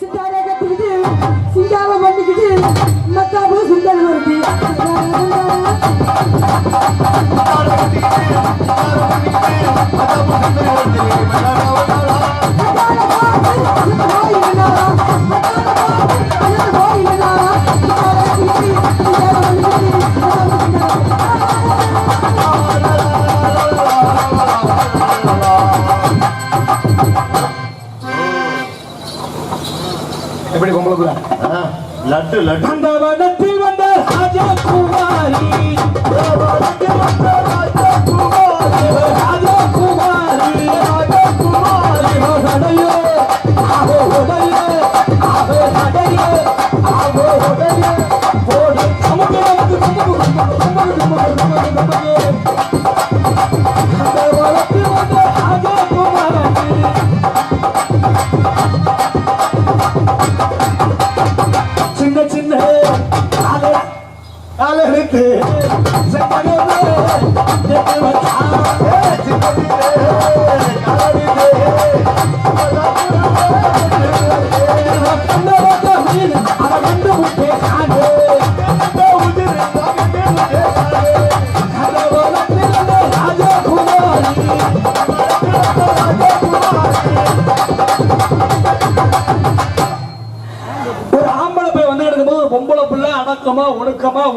சித்தாரே கத்துக்கிட்டு சிங்காரம் பண்ணிக்கிட்டு மத்தாபு சுந்தரம் வருது லட்டு லட்டு அந்த வனத்தில் வந்த ராஜா குமாரி ராஜா ராஜகுமாரி ராஜகுமாரி ராஜகுமாரி உடையே ஆகோ உடையே ஆகோ உடையே ஆகோ உடையே ஓடி சமுத்திரம் சமுத்திரம் சமுத்திரம்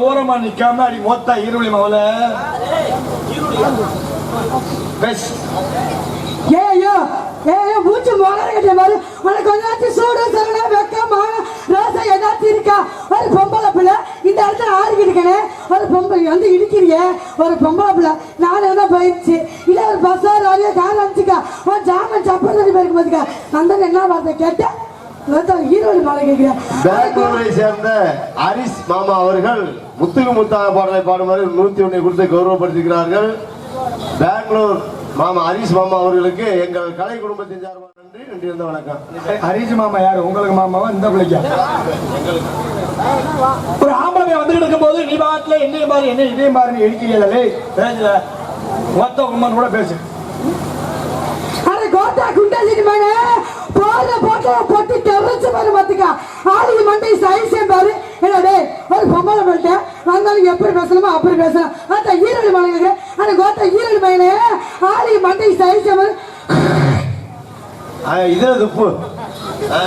ஓரமா நிக்காம அடி மொத்த ஈருளி மவல பெஸ் ஏயோ ஏயோ மூச்சு மோகர கட்டிய மாதிரி. உனக்கு கொஞ்சாச்சும் சூடு சரணா வெக்கமான ரோசை ஏதாச்சும் இருக்கா? ஒரு பொம்பளை பிள்ளை இந்த இடத்துல ஆடிக்கிட்டு ஒரு பொம்பளை வந்து இடிக்கிறீங்க ஒரு பொம்பளை பிள்ளை நாலு தான் போயிடுச்சு இல்லை ஒரு பஸ்ஸோ லாரியோ கார் அனுப்பிச்சுக்கா ஒரு ஜாமன் சப்பல் தண்ணி போயிருக்கும் போதுக்கா அந்த என்ன வார்த்தை கேட்டேன் ஈரோடு பெங்களூரை சேர்ந்த ஹரிஸ் மாமா அவர்கள் முத்துக்கு முத்தாக பாடலை பாடுமாறு நூத்தி ஒன்னை கொடுத்து கௌரவப்படுத்துகிறார்கள் பெங்களூர் மாமா ஹரிஸ் மாமா அவர்களுக்கு எங்கள் கலை குடும்பத்தின் சார்பாக நன்றி நன்றி இருந்த வணக்கம். மாமா யாரு? உங்களுக்கு மாமாவா? இந்த பிள்ளைக்கா? ஒரு ஆம்பளை வந்து கிடக்கும் போது நீ பாட்டுல என்னையும் பாரு என்ன இதையும் பாரு எடுக்கிறீங்களே பேசல மொத்த உம்மன் கூட பேசு. கோட்டா குண்டாசிட்டு மேனே போற போட்ட பொட்டி தெரிச்சு பாரு பாத்துக்கா. ஆளு மண்டை சைஸே பாரு? என்ன டேய் ஒரு பொம்பளை பண்ணிட்ட வந்தாலும் எப்படி பேசணுமோ அப்படி பேசலாம். அத்த ஈரல் மலைங்க அட கோட்டா ஈரல் மயனே ஆளு மண்டை சைஸே பாரு? ஆ, இதுல துப்பு ஆ,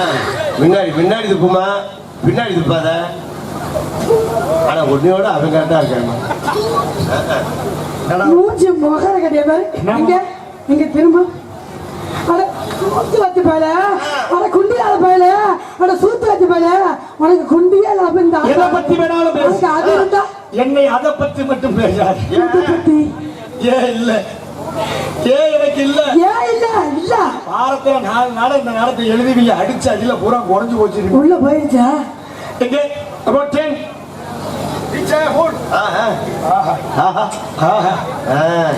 முன்னாடி பின்னாடி துப்புமா? பின்னாடி துப்பாத? ஆனா உன்னையோட அவன் கரெக்டா இருக்காங்க மூஞ்சி முகர கட்டிய பாரு. இங்க இங்க திரும்ப. அட சூத்து வச்சு போயில. அட குண்டியால போயில. அட சூத்து வச்சு போயில. உனக்கு குண்டியால இந்த எதை பத்தி வேணாலும் பேசு. அது இருந்தா. என்னை அதை பத்தி மட்டும் பேசாது. பத்தி? ஏன் இல்ல? ஏன் எனக்கு இல்ல? ஏன் இல்ல? இல்ல. வாரத்துல நாலு நாள் இந்த நேரத்தை எழுதுவீங்க அடிச்சு அடியில பூரா குறைஞ்சு போச்சு. உள்ள போயிருச்சா? எங்கே? about 10 Teacher, hold. ஆஹா. ஆஹா, ஆஹா. ஆஹா. ஆ.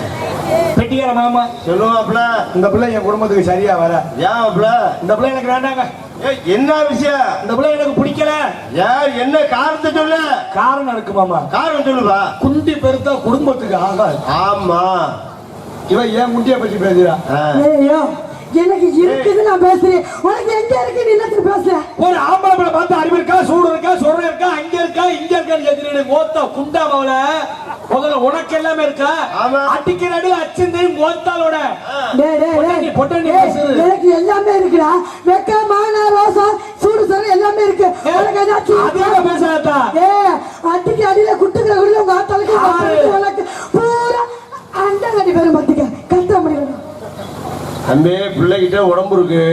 பெட்டிக்கார மாமா. சொல்லுவாப்ல இந்த பிள்ளை என் குடும்பத்துக்கு சரியா வர. ஏன் மாப்ள? இந்த பிள்ளை எனக்கு வேண்டாங்க. என்ன விஷயம்? இந்த பிள்ளை எனக்கு பிடிக்கல. ஏன் என்ன காரணத்தை சொல்லு? காரணம் இருக்கு மாமா. காரணம் சொல்லுவா குண்டி பெருத்தா குடும்பத்துக்கு ஆகாது. ஆமா. இவன் ஏன் குண்டிய பத்தி பேசுறா? ஆ. எனக்கு இருக்குது நான் பேசுறேன். உனக்கு எங்க இருக்கு? நீ என்னத்துக்கு பேசுற? ஒரு ஆம்பளை பிள்ளை பார்த்து அறிவு இருக்கா சூடு இருக்கா சொல்ற இருக்கா அங்க இருக்கா இங்க இருக்கான்னு கேட்கிறீங்க மோத்த குண்டா மவள முதல்ல உனக்கு எல்லாமே இருக்கா? ஆமா. அடிக்கிற அடி அச்சிந்தையும் மோத்தாலோட. எனக்கு எல்லாமே இருக்குடா. வெக்க மான ரோசம் சூடு சரம் எல்லாமே இருக்கு. உனக்கு ஏதாச்சும் அதிக பேசாதா ஏ அடிக்கு அடியில குட்டுக்கிற குடியில உங்க ஆத்தாளுக்கு பூரா அண்ட கட்டி பேரும் பத்திக்க கத்த முடியல. தம்பி பிள்ளைகிட்ட உடம்பு இருக்கு.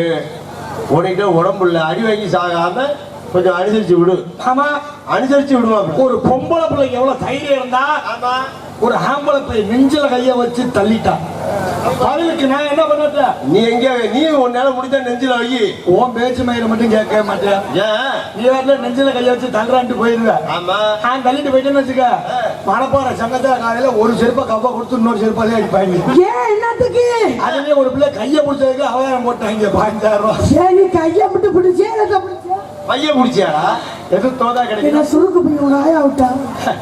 உனக்கிட்ட உடம்பு இல்ல. அடி வாங்கி சாகாம கொஞ்சம் அனுசரிச்சு விடு. ஆமா. அனுசரிச்சு விடுவாப்ல ஒரு பொம்பளை பிள்ளைக்கு எவ்வளவு தைரியம் இருந்தா ஆமா. ஒரு ஆம்பளை பிள்ளை நெஞ்சில கைய வச்சு தள்ளிட்டான் அவளுக்கு நான் என்ன பண்ணட்டேன் நீ எங்க? நீ உன்னால முடிஞ்ச நெஞ்சில வை. உன் பேச்சு மயிரை மட்டும் கேட்க மாட்டேன். ஏன்? நீ வரல நெஞ்சில கைய வச்சு தள்ளுறான்ட்டு போயிருவேன் ஆமா. நான் தள்ளிட்டு போயிட்டேன்னு வச்சுக்க. மணப்பாறை சங்கத்துல காலையில ஒரு செருப்பை கப்பா கொடுத்து இன்னொரு செருப்பாலே அடிப்பாங்க ஏன்? என்னத்துக்கு? அதுலயே ஒரு பிள்ளை கைய பிடிச்சதுக்கு அவன் போட்டாங்க. பதினஞ்சாயிரம் ரூபாய் கைய விட்டு பிடிச்சே என்னத்தை பிடிச்சே? பைய குடிச்சியாடா எது தோதா என்ன கிடைக்கும் சுருக்கு பண்ணி உங்க ஆயா விட்டா?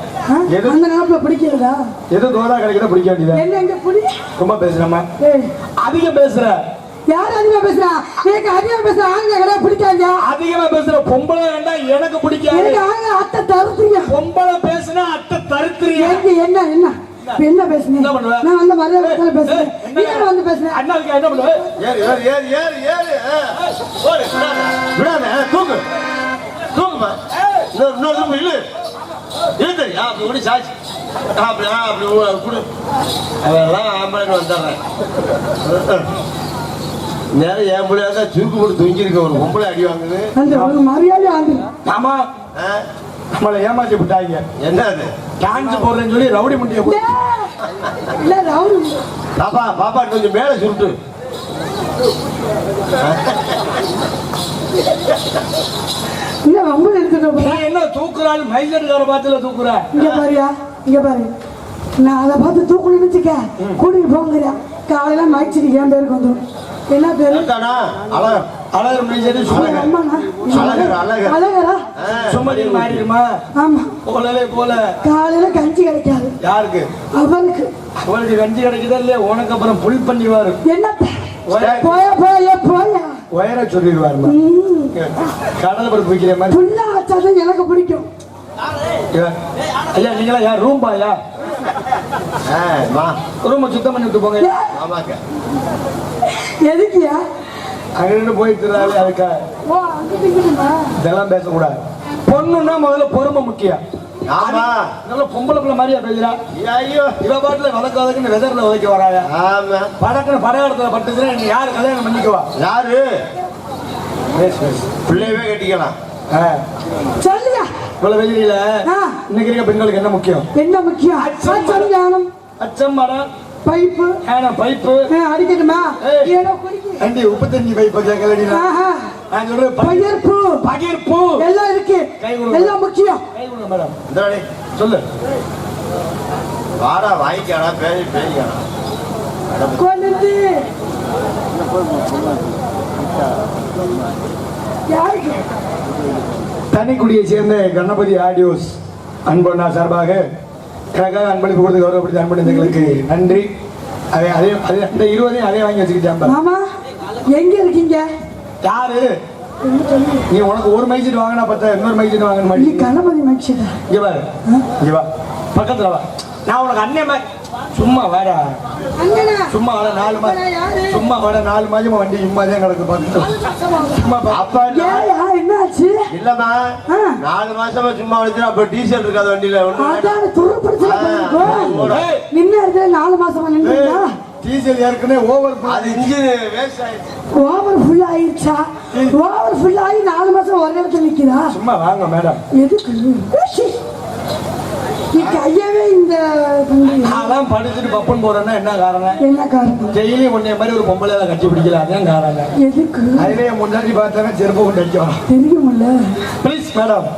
எது? அந்த நினப்புல பிடிக்கிறதா எது தோதா கிடைக்கிறத பிடிக்க வேண்டியது என்ன எங்க பிடி ரொம்ப பேசுறமா ஏய். அதிகம் பேசுற. யார் அதிகமா பேசுறா? எனக்கு அதிகமா பேசுற ஆண்களை கிடையாது பிடிக்காங்க அதிகமா பேசுற பொம்பளை வேண்டாம் எனக்கு பிடிக்காது. எனக்கு ஆண்களை அத்தை தருத்துங்க பொம்பளை பேசுனா அத்தை தருத்திரியா? எனக்கு என்ன என்ன? என்ன பேசுனேன் என்ன பண்ணுவ? நான் வந்து மரியாதை பேசுறேன். நீ என்ன வந்து பேசுனேன் அண்ணாவுக்கு என்ன பண்ணுவ? ஏறு ஏறு ஏறு ஏறு ஏறு. ஓடு, விடாத, தூக்கு தூக்குமா இன்னொரு இன்னொரு தூக்கு இழு இழு தெரியா அப்படி கூட சாச்சு ஆ, அப்படி ஆ, அப்படி குடு. அதெல்லாம் ஆம்பளைன்னு வந்துடுறேன் நேரம் என் பிள்ளையா சுருக்கு போட்டு தூங்கியிருக்க. ஒரு பொம்பளை அடி வாங்குது. அந்த மரியாதை ஆமா. ஆ, நம்மளை ஏமாத்தி விட்டாங்க. என்ன அது டான்ஸ் போடுறேன்னு சொல்லி ரவுடி முண்டிய இல்ல ரவுடி பாப்பா பாப்பா கொஞ்சம் மேலே சுருட்டு. இல்ல ரொம்ப எடுத்துட்டு நீ என்ன தூக்குறாள்? மைசன்கார பாத்துல தூக்குற? இங்க பாரியா இங்க பாரு. நான் அதை பார்த்து தூக்கணும்னு வச்சுக்க கூட்டிட்டு போங்கிறியா காலையில மயச்சிட்டு என் பேருக்கு வந்துடும் என்ன பேரு? தானா அழகர் அம்மாண்ணா அழகர். அழகர் அழகரா. ஆ, சும்மதி மாறிடுமா? ஆமா. போலவே போல. காலையில கஞ்சி கிடைக்காது. யாருக்கு? அவனுக்கு. உனக்கு கஞ்சி கிடைக்குதா இல்லையா? உனக்கு அப்புறம் புல் பண்ணிடுவாரு என்னத்த போய போய போய. உயர சொல்லிடுவாரு கடலை பருப்பு வைக்கிற மாதிரி. புல்லா வச்சாதான் எனக்கு பிடிக்கும். ஐயா நீங்களா? யார் ரூம் பாயா ஆ, வா. ரூமை சுத்தம் பண்ணி விட்டு போங்க. எதுக்குயா? அங்க இருந்து போய் திருறாரு அதுக்கா. ஓ அங்க திங்கணுமா இதெல்லாம் பேசக்கூடாது. பொண்ணுன்னா முதல்ல பொறுமை முக்கியம். ஆமா. நல்ல பொம்பளை பிள்ளை மாதிரியா பேசுறா. ஐயோ இவ பாட்டுல வதக்க வதக்குன்னு வெதர்ல உதைக்க வராயா ஆமா. படக்குன்னு படகாலத்துல பட்டுச்சுன்னா நீ யாரு கல்யாணம் பண்ணிக்குவா? யாரு? பிள்ளையவே கட்டிக்கலாம். ஆ, சொல்லுயா இவ்வளவு வெளியில ஆ. இன்னைக்கு இருக்க பெண்களுக்கு என்ன முக்கியம்? என்ன முக்கியம்? அச்சம் மரம் பைப்பு. ஏனா பைப்பு. அடிக்கட்டுமா. ஏதோ குடிக்க. அண்டி முப்பத்தஞ்சு பைப்பு கேட்கலடி நான்? ஆஹா. நான் சொல்றேன் பை- பயிர்ப்பு பகிர்ப்பு. எல்லாம் இருக்கு. எல்லாம் முக்கியம். கை கொடுங்க மேடம். சொல்லு. வாடா வாங்கிக்காடா பேசி பேசிக்காடா கொண்டு யாருக்கு? தனிக்குடியை சேர்ந்த கணபதி ஆடியோஸ் அன்பண்ணா சார்பாக எனக்காக அன்பளிப்பு கொடுத்து கௌரவப்படுத்தி அன்பளித்தங்களுக்கு நன்றி. அதே அதே அதே அந்த இருபதையும் அதே வாங்கி வச்சுக்கிட்டேன் மாமா எங்க இருக்கீங்க? யாரு? நீ உனக்கு ஒரு மைசீட் வாங்கினா பார்த்தா இன்னொரு மைசீட் வாங்கணும்? நீ கணபதி மனுஷடா இங்க பாரு இங்க வா. பக்கத்துல வா. நான் உனக்கு அண்ணன் மாதிரி சும்மா வாடா. அண்ணனா சும்மா வாடா நாலு மாசம் யாரு? சும்மா வாடா நாலு மாசமா வண்டி சும்மா தான் கிடக்கு பக்கத்துல சும்மா அப்பா என்னாச்சு? இல்லம்மா. நாலு மாசமா சும்மா வச்சுட்டு அப்ப டீசல் இருக்காது வண்டியில. நின்ன நாலு மாசமா ஏய், டீசல் ஏற்கனவே ஓவர் அது இன்ஜின் வேஸ்ட் ஆயிடுச்சு. ஓவர் ஃபுல் ஆயிடுச்சா? ஓவர் ஃபுல் ஆகி நாலு மாசம் ஒரே இடத்துல நிக்கிறா? சும்மா வாங்க மேடம் எதுக்கு? கையவே இந்த. நான் படிச்சுட்டு பப்பன் போறேன்னா என்ன காரணம்? என்ன காரணம்? டெய்லி உன்னைய மாதிரி ஒரு பொம்பளை கட்டி பிடிக்கல அதான் காரணம். எதுக்கு? அதுலயே முன்னாடி பார்த்தா செருப்பு கொண்டு தெரியுமில்ல. ப்ளீஸ் மேடம்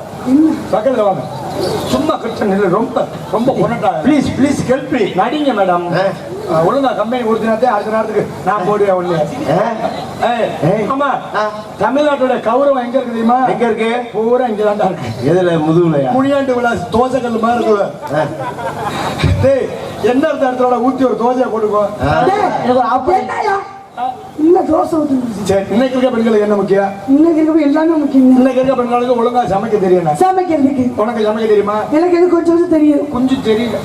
பக்கத்துல வாங்க. சும்மா நில்லு ரொம்ப ரொம்ப கொண்டாட்டா ப்ளீஸ் ப்ளீஸ் ஹெல்ப் நடிங்க மேடம். ஒழுங்கா கம்பெனி கொடுத்தினாத்தே அடுத்த நேரத்துக்கு நான் போடுவேன் ஒண்ணு. ஆமா. தமிழ்நாட்டோட கௌரவம் எங்க இருக்கு தெரியுமா? எங்க இருக்கு? பூரா இங்க இருக்கு. எதுல முதுகுலையா? முனியாண்டு விழா தோசை மாதிரி இருக்கு இடத்த இடத்துல ஊத்தி ஒரு தோசையை போட்டுக்கோ? ஆ. டேய், என்னய்யா? இல்ல தோசை சரி இன்னைக்கு இருக்க பெண்களுக்கு என்ன முக்கியம்? இன்னைக்கு இருக்க எல்லாமே முக்கியம். இன்னைக்கு இருக்க பெண்களுக்கு ஒழுங்கா சமைக்க தெரியணும் சமைக்கிறதுக்கு உனக்கு சமைக்க தெரியுமா? எனக்கு இது கொஞ்சம் தெரியும். கொஞ்சம் தெரியல.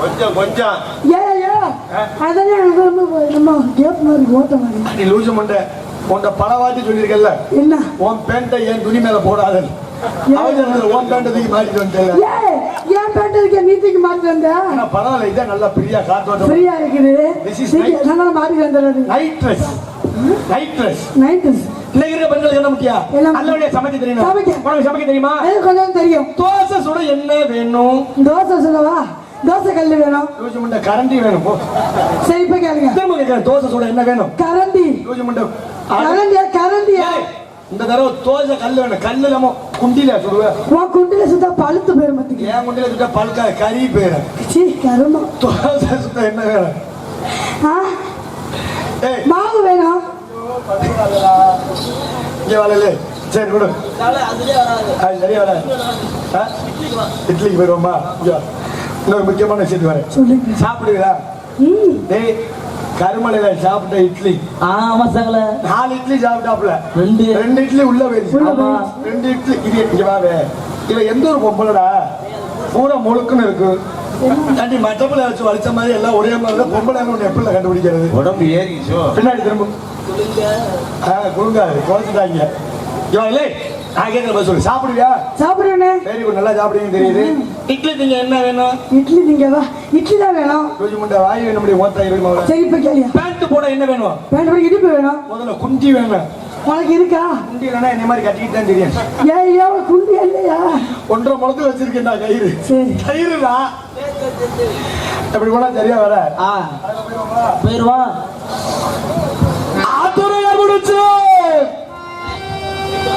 கொஞ்சம் கொஞ்சம். ஏ ஏ ரொம்ப நம்ம கேப் மாதிரி ஓட்ட மாதிரி நீ லூசு மண்டை உன்ட பல வாட்டி சொல்லியிருக்கல என்ன? உன் பேண்ட்டை என் துணி மேல போடாத. உன் பேண்ட்டை தூக்கி மாட்டிட்டு வந்துட்டேன். ஏய் ஏன் பேட்டதுக்கு நீதிக்கு மாட்டி வந்த? ஆனா பரவாயில்ல இதான் நல்லா பிரியா காத்தோட்டம் ஃப்ரீயா இருக்குது. என்னால மாட்டி வந்துடுறது night dress night dress night இன்னைக்கு இருக்க என்ன முக்கியம்? நல்லபடியா சமைக்க தெரியும். உனக்கு சமைக்க தெரியுமா? கொஞ்சம் தெரியும். தோசை சுட என்ன வேணும்? தோசை சொல்லவா தோசை கல்லு வேணும். லூசு மண்டை கரண்டி வேணும் சரி இப்ப கேளுங்க. திரும்ப கேட்கிறேன் தோசை சுட என்ன வேணும்? கரண்டி. லூசு மண்டை கரண்டியா? கரண்டியா? இந்த தடவை தோசை கல்லு வேணும். கல்லு இல்லாம குண்டில சுடுவேன் உன் குண்டில சுத்தா பழுத்து போயிரும் என் குண்டில சுட்ட பல்கா கறி போயிடும் சீ கருமம். தோசை சுட்ட என்ன வேணும்? மாவு வேணும். இங்க வரல சரி விடு அது சரியா வராது ஆ? இட்லிக்கு போயிடுவோமா. இன்னொரு முக்கியமான விஷயத்துக்கு வரேன் சாப்பிடுவீங்களா டேய் கருமலையில சாப்பிட்ட இட்லி. ஆமா சகல. நாலு இட்லி சாப்பிட்டாப்புல. ரெண்டு. ரெண்டு இட்லி உள்ள போயிருச்சு. ரெண்டு இட்லி. இது இங்க வாவே இவ எந்த ஒரு பொம்பளடா? பூரா முழுக்குன்னு இருக்கு. தண்டி மட்டப்புல வச்சு வலிச்ச மாதிரி எல்லாம் ஒரே மாதிரி பொம்பளை ஒன்று எப்படி கண்டுபிடிக்கிறது? உடம்பு ஏறிச்சோ பின்னாடி திரும்ப. ஆ குழுங்காது குழச்சிட்டாங்க இல்லை. நான் கேட்குற பதில் சொல்லு. சாப்பிடுவியா? சாப்பிடுவேனே. குட் நல்லா சாப்பிடுவீங்க தெரியுது. இட்லி திங்க என்ன வேணும்? இட்லி நீங்க வா. இட்லி தான் வேணும். ரோஜி முண்டை வாய் வேணும் முடியும் ஓட்டா இருக்க சரி இப்ப கேளியா பேண்ட் போட என்ன வேணும்? இடிப்பு வேணும். முதல்ல குஞ்சி வேணும். உனக்கு இருக்கா? குண்டி இல்லைன்னா என்ன மாதிரி கட்டிக்கிட்டு தான் தெரியும். ஏன் குண்டி இல்லையா? ஒன்றரை முளத்து வச்சிருக்கேன்டா கயிறு. சரி. கயிறுடா. அப்படி போனா சரியா வர? ஆ. போயிருவா.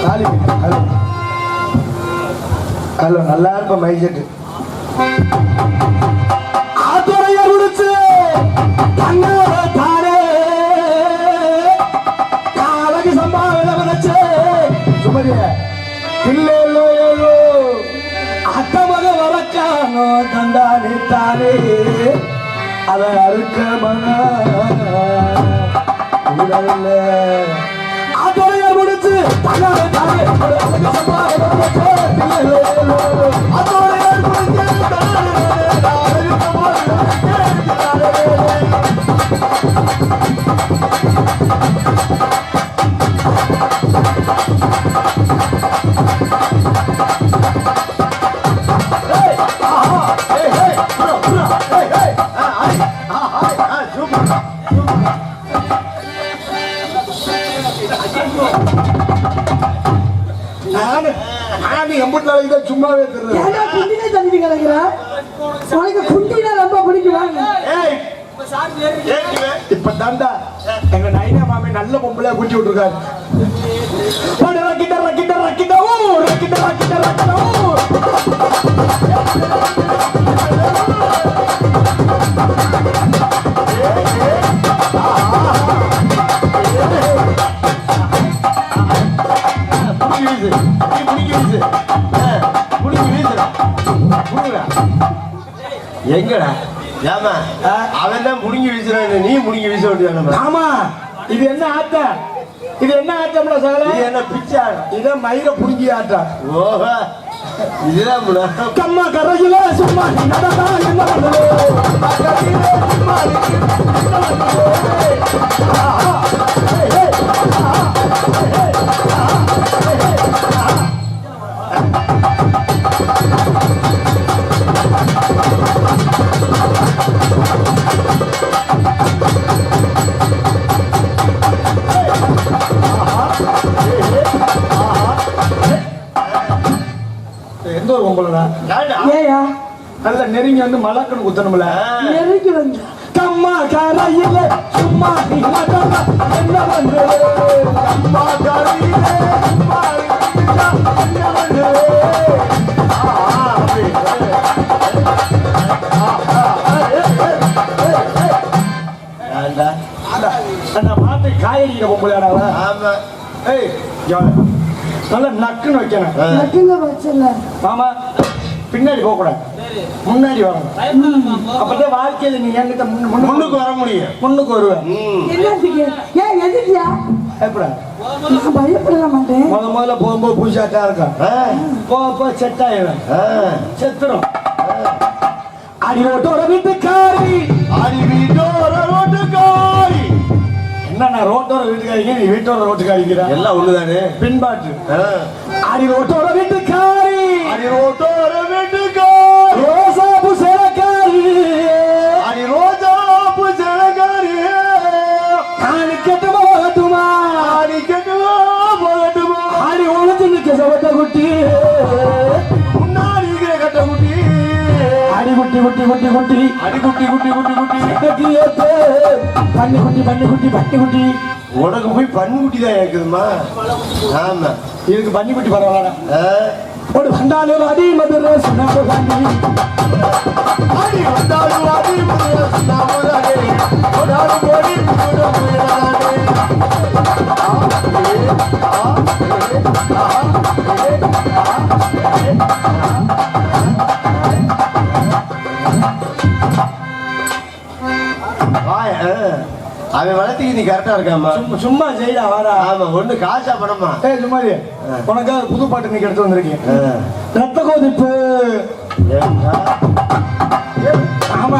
ஹலோ ஹலோ நல்லா இருப்ப மைசெட்டு ஆத்துறையா முடிச்சு தன்னோட தாரே காலகி சம்பாவில வச்சு சுமதிய. பிள்ளைகளோ ஏழோ அத்தமக வரக்கானோ தந்தானே தானே. அதை அறுக்க மன. உடல்ல. முடிச்சு நல்ல பொம்பளையா குட்டி விட்டுருக்காரு. ரக்கிட்ட, ரக்கிட்ட, ரக்கிட்ட, ஊ, ரக்கிட்ட, ரக்கிட்ட, ரக்கிட்ட. எங்கடா? ஏமா? அவன் தான் முடுங்கி வீசுறான் நீ முடுங்கி வீச வேண்டியதானமா ஆமா. இது என்ன ஆட்டம் இது என்ன ஆட்டம்ல சகல? இது என்ன பிச்சா இதான் மயிர புடுங்கி ஆட்டம் ஓஹோ. இதுதான். கம்மா கரையில சும்மா நடந்தா என்ன நெருங்கி வந்து மலக்கணு குத்தணும்ல நெருங்கி வந்து கம்மா கரையில சும்மா என்ன பண்ணுது? கம்மா கரையில என்ன பண்ணுது? ஆஹா, அப்படி. ஆஹா, ஏய், ஏய், ஏய், ஏய். ஏன்டா? அட, அந்த மாட்டு காய்கறிக்கிற பொம்பளையாடா அவ? ஆமா ஏய். நல்லா நக்குன்னு வைக்கணும் வச்சல மாமா பின்னாடி போக கூடாது முன்னாடி வரணும் அப்பதான் வாழ்க்கையில நீ என்கிட்ட முன்னு- முன்னுக்கு முன்னுக்கு வர முடியும். முன்னுக்கு வருவேன் ஏன் நான் பயப்பட மாட்டேன் முத முதல்ல போகும்போது பூஜாட்டா இருக்கும் போக போக செட் ஆயிடும். செத்துரும். அடிரோட்டோட வீட்டுக்காரி. அடி வீட்டோர ரோட்டுக்காரி. என்ன ரோட்டோட வீட்டுக்காரிங்க? நீ வீட்டோட ரோட்டுக்காரிங்கிற எல்லாம் ஒண்ணுதானே? பின்பாட்டு. அடி ரோட்டோட வீட்டுக்காரி. அடி ரோட்டோர பண்ணி குட்டி பண்ணி குட்டி. பட்டி குட்டி உனக்கு போய் பன்குட்டி தான் இருக்குதுமா ஆமா. இதுக்கு பண்ணி குட்டி பரவாயில்ல. ஒரு வந்தாலும் அடி மதுரை அடி வந்தாலும் அடி கூட. ஆ, ஆ, ஏ, ஆ, அவன் வளர்த்துக்கு நீ கரெக்டா இருக்காமா சும்மா- சும்மா செய்டா வாடா. ஆமா ஒண்ணு காசா பணமா? ஏய் சும்மாரி உனக்காக புது பாட்டு இன்னைக்கு எடுத்து வந்திருக்கேன். ரத்த கொதிப்பு? ஆமா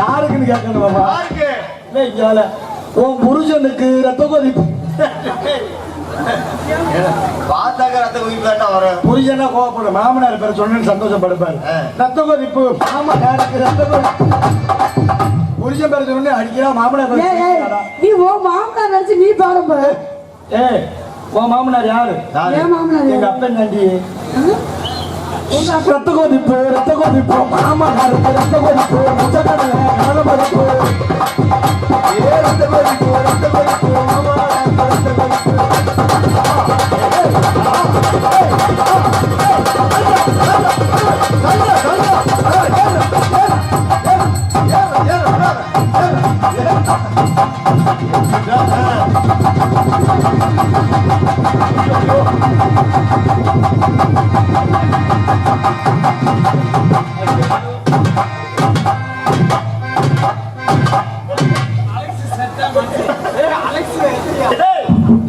யாருக்குன்னு கேட்கணும் பாப்பா யாருக்கு? ஏய், இங்க வால. உன் புருஷனுக்கு ரத்த கொதிப்பு. பார்த்தாக்க ரத்த கொதிப்பு வரும். புருஷனா கோவப்படும். மாமனார் பேர் சொன்னேன்னு சந்தோஷப்படுப்பாரு. ரத்த கொதிப்பு. ஆமா யாருக்கு ரத்த கொதிப்பு? புருஷன் பேர் சொன்னே அடிக்கிறா மாமனார்? நீ ஓ மாமனார் நினைச்சு நீ பாருப்ப ஏய் உன் மாமனார் யாரு? ஏன் மாமனார் எங்க அப்பன் நண்டி ரத்த கொதிப்பு ரத்த கொதிப்பு. மாமனார் ரத்த கொதிப்பு. முச்சக்கடலை கடலமடிப்பு ஏ ரத்த கொதிப்பு ரத்த கொதிப்பு. மாமனார் ரத்த கொதிப்பு.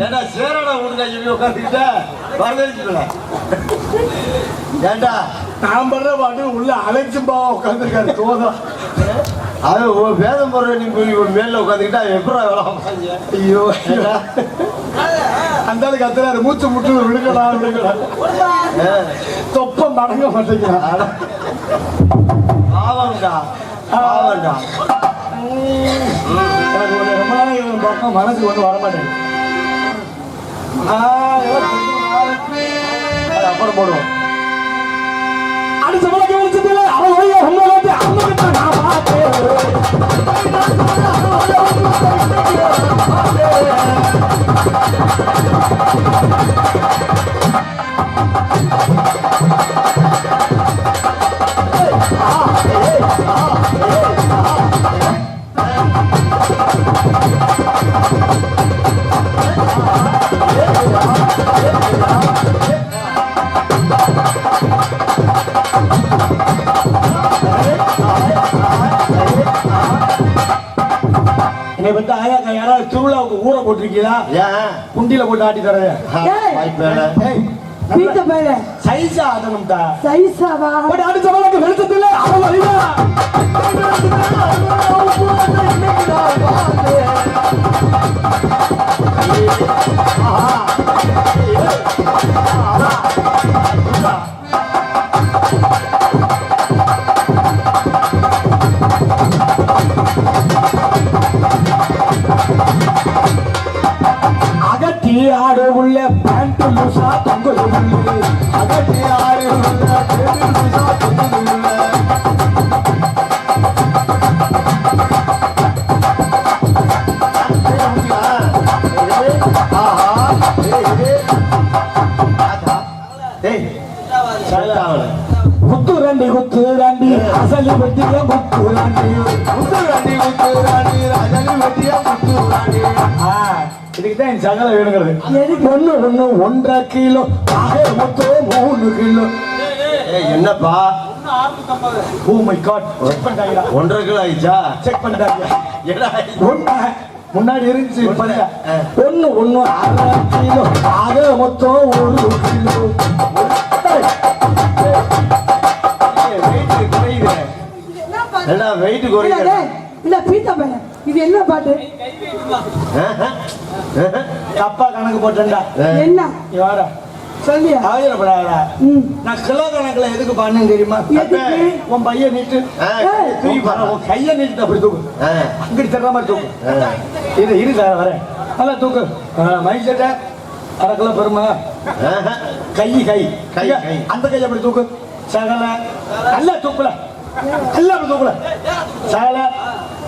ஏண்டா சேராடா உடுங்க சொல்லி உட்காந்துக்கிட்ட வரவேற்கல ஏண்டா? நான் பண்ற பாட்டு உள்ள உட்காந்துருக்காரு தோதா. அவன் உன் வேதம் போடுற நீ மேல உட்காந்துக்கிட்டா எப்படா வேலை ஐயோ. அந்த கத்துறாரு மூச்சு முட்டு விடுங்கடா தொப்பம் மடங்க மாட்டேங்கிறான் பாவம்டா பாவம்டா. எனக்கு ஒரு ரொம்ப நாளைக்கு பக்கம் அப்புறம் போடுவோம். அடுத்த அவன் நான் பார்த்தேன். யாராவது திருவிழாவுக்கு ஊற போட்டிருக்கீங்களா? ஏன் குண்டியில போட்டு ஆட்டி ஏய் பீத்த பையல சைஸா ஆடணும்டா. சைஸாவா? பட் அடுத்த வெளிச்சத்தில் அவன் ரெண்டி அசலி வெட்டிய குத்து ரெண்டி முத்து ராணி முத்து ராணி ராஜாணி வெட்டியா முத்து ராணி ஆ, இதுக்குதான் என் சகல வேணுங்கிறது? ஒண்ணு ஒண்ணு ஒன்றரை கிலோ. ஆக மொத்தம் மூணு கிலோ. என்னப்பா? ஓ மை காட் செக் பண்ணிட்டாங்களா ஒன்றரை கிலோ ஆயிடுச்சா? செக் பண்ணிட்டாங்க. என்ன முன்னாடி இருந்துச்சு. ஒண்ணு ஒண்ணு அரை கிலோ. ஆக மொத்தம் ஒரு கிலோ. என்ன பாட்டு? என்ன வெயிட் குறையுது இல்ல பீத்த பையல இது என்ன பாட்டு? அப்பா கணக்கு போட்டேன்டா. என்ன? யாரா சொல்லியா? ஆயிரப்படாதா ம். நான் கிலோ கணக்குல எதுக்கு பண்ணேன் தெரியுமா? உன் பையன் நீட்டு. உன் கையை நீட்டு அப்படி தூக்கு. அங்கிட்டு மாதிரி தூக்கு. இரு இரு வரேன். நல்லா தூக்கு. மைசெட்ட அரை கிலோ பெருமா. கை கை. கை. அந்த கை அப்படி தூக்கு. சகல. நல்லா தூக்குல நல்லா தூக்கல. சால சகல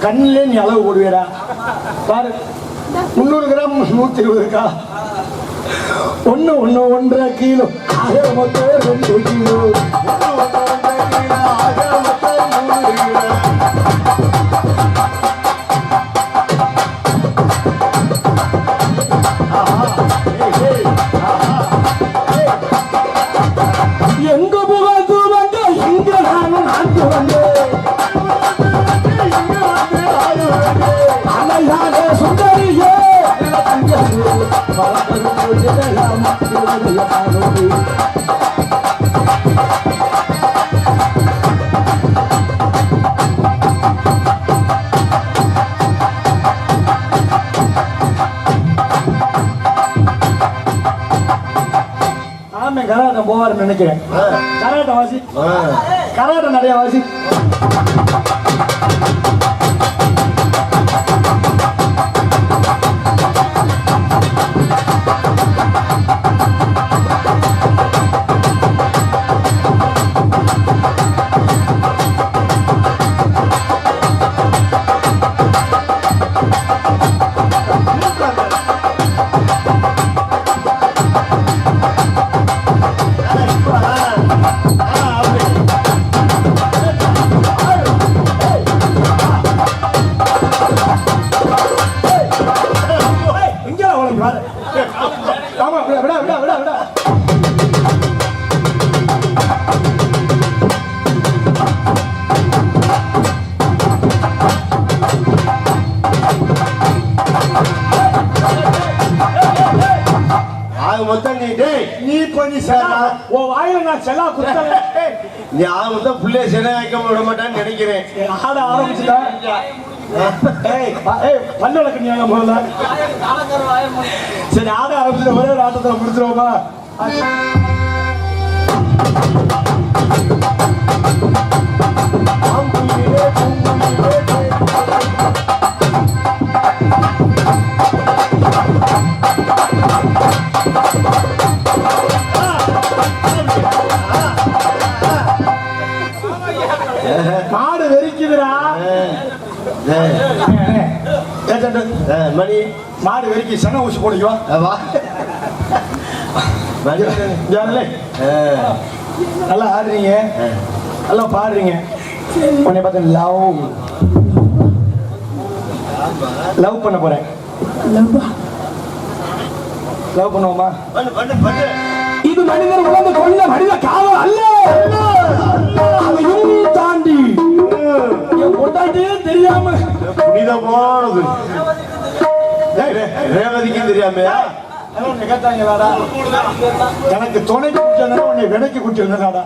கண்ணிலே நீ அளவு போடுவியடா. பாரு முந்நூறு கிராம் நூத்தி இருபது இருக்கா ஒண்ணு ஒண்ணு ஒன்றரை கிலோ. மொத்தம் ரெண்டு கிலோ. நினைக்கிறேன். கராட்டம் வாசி. கராட்டம் நிறைய வாசி. உன் வாயில நான் செல்லா குத்தல. நீ ஆக மொத்தம் புள்ளைய சினை வைக்க விட மாட்டான்னு நினைக்கிறேன். ஆட ஆரம்பிச்சுட்டேன் பல்லு விளக்கு நீ அங்க முதல்ல? சரி ஆட ஆரம்பிச்சுட்டு ஒரே ஒரு ஆட்டத்துல முடிச்சிருவோமா? மாடு ஏய், மணி. மாடு வெறிக்கி சென ஊசி போடுக்குவா? வா. நல்லா ஆடுறீங்க. நல்லா பாடுறீங்க. உன்னை பார்த்து லவ். லவ் பண்ண போறேன். லவ் பண்ணுவோமா? பண்ணு பண்ணு பண்ணு. இது மனிதர் உலக கொள்ள மனித காவல் அல்ல. அதையும் தாண்டி என் பொண்டாட்டியே தெரியாம. புனிதமானது. ரேவதிக்கும் வேடா. எனக்கு துணைக்கு குடிச்சா உன்னை விலைக்கு குடிச்சிருந்தாடா